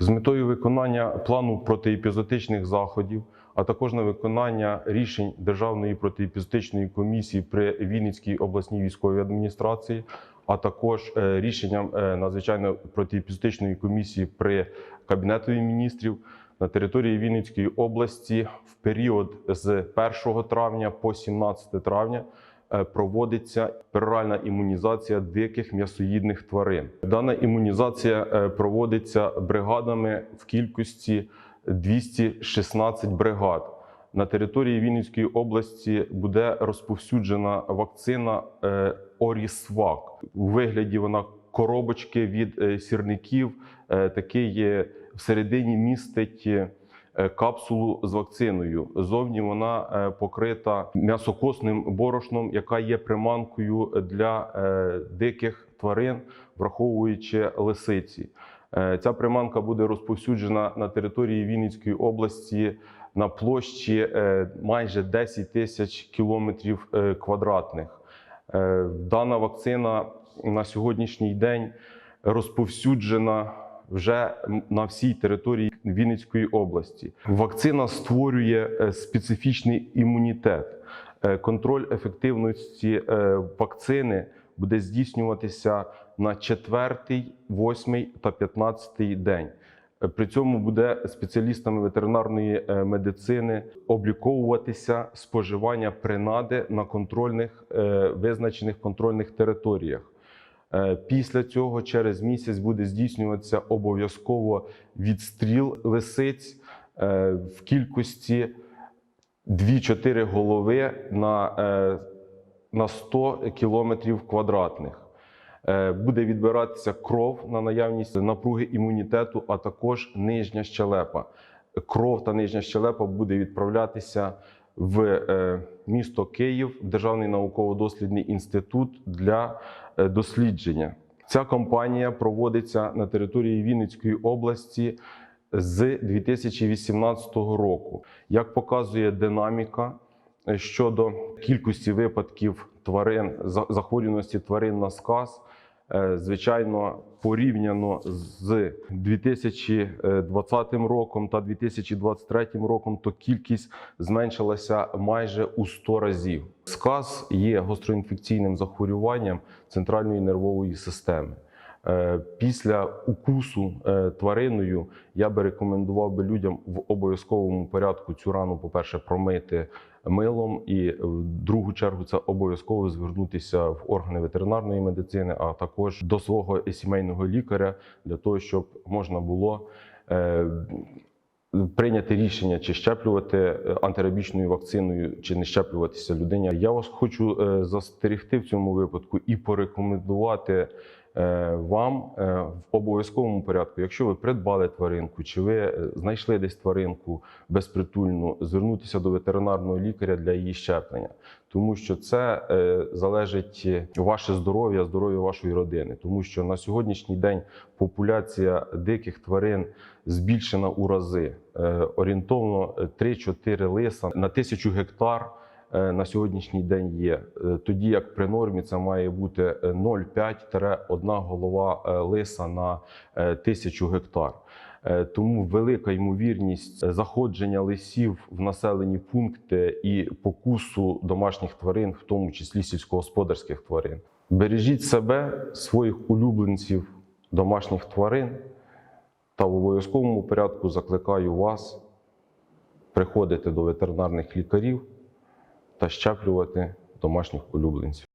З метою виконання плану протиепізотичних заходів, а також на виконання рішень Державної протиепізотичної комісії при Вінницькій обласній військовій адміністрації, а також е, рішенням е, надзвичайної протиепізотичної комісії при Кабінетові міністрів на території Вінницької області в період з 1 травня по 17 травня проводиться пероральна імунізація диких м'ясоїдних тварин. Дана імунізація е, проводиться бригадами в кількості 216 бригад. На території Вінницької області буде розповсюджена вакцина е, Орісвак. У вигляді вона коробочки від е, сірників. Е, Такий е, всередині містить е, капсулу з вакциною. Зовні вона е, покрита м'ясокосним борошном, яка є приманкою для е, диких тварин, враховуючи лисиці. Е, Ця приманка буде розповсюджена на території Вінницької області на площі е, майже 10 тисяч кілометрів е, квадратних. Е, Дана вакцина на сьогоднішній день розповсюджена вже на всій території Вінницької області. Вакцина створює е, специфічний імунітет. Е, Контроль ефективності е, вакцини буде здійснюватися на 4, 8 та 15 день. При цьому буде спеціалістами ветеринарної медицини обліковуватися споживання принади на контрольних визначених контрольних територіях. Е, Після цього через місяць буде здійснюватися обов'язково відстріл лисиць е, в кількості 2-4 голови на, е, на 100 кілометрів квадратних. Буде відбиратися кров на наявність напруги імунітету, а також нижня щелепа. Кров та нижня щелепа буде відправлятися в місто Київ, Державний науково-дослідний інститут для дослідження. Ця компанія проводиться на території Вінницької області з 2018 року. Як показує динаміка е, щодо кількості випадків тварин, захворюваності тварин на сказ, е, звичайно, порівняно з 2020 роком та 2023 роком, то кількість зменшилася майже у 100 разів. Сказ є гостроінфекційним захворюванням центральної нервової системи. Е, Після укусу е, твариною я би рекомендував би людям в обов'язковому порядку цю рану, по-перше, промити милом, і в другу чергу це обов'язково звернутися в органи ветеринарної медицини, а також до свого сімейного лікаря для того, щоб можна було. е, Прийняти рішення, чи щеплювати е, антирабічною вакциною, чи не щеплюватися людині. Я вас хочу е, застерегти в цьому випадку і порекомендувати е, вам е, в обов'язковому порядку, якщо ви придбали тваринку, чи ви е, знайшли десь тваринку безпритульну, звернутися до ветеринарного лікаря для її щеплення, тому що це е, залежить е, ваше здоров'я, здоров'я вашої родини, тому що на сьогоднішній день популяція диких тварин збільшена у рази. Е, Орієнтовно е, 3-4 лиса на тисячу гектар е, на сьогоднішній день є. Е, Тоді як при нормі це має бути е, 0,5-1 голова е, лиса на е, тисячу гектар. Е, Тому велика ймовірність е, заходження лисів в населені пункти і покусу домашніх тварин, в тому числі сільськогосподарських тварин. Бережіть себе, своїх улюбленців, домашніх тварин. Та в обов'язковому порядку закликаю вас приходити до ветеринарних лікарів та щеплювати домашніх улюбленців.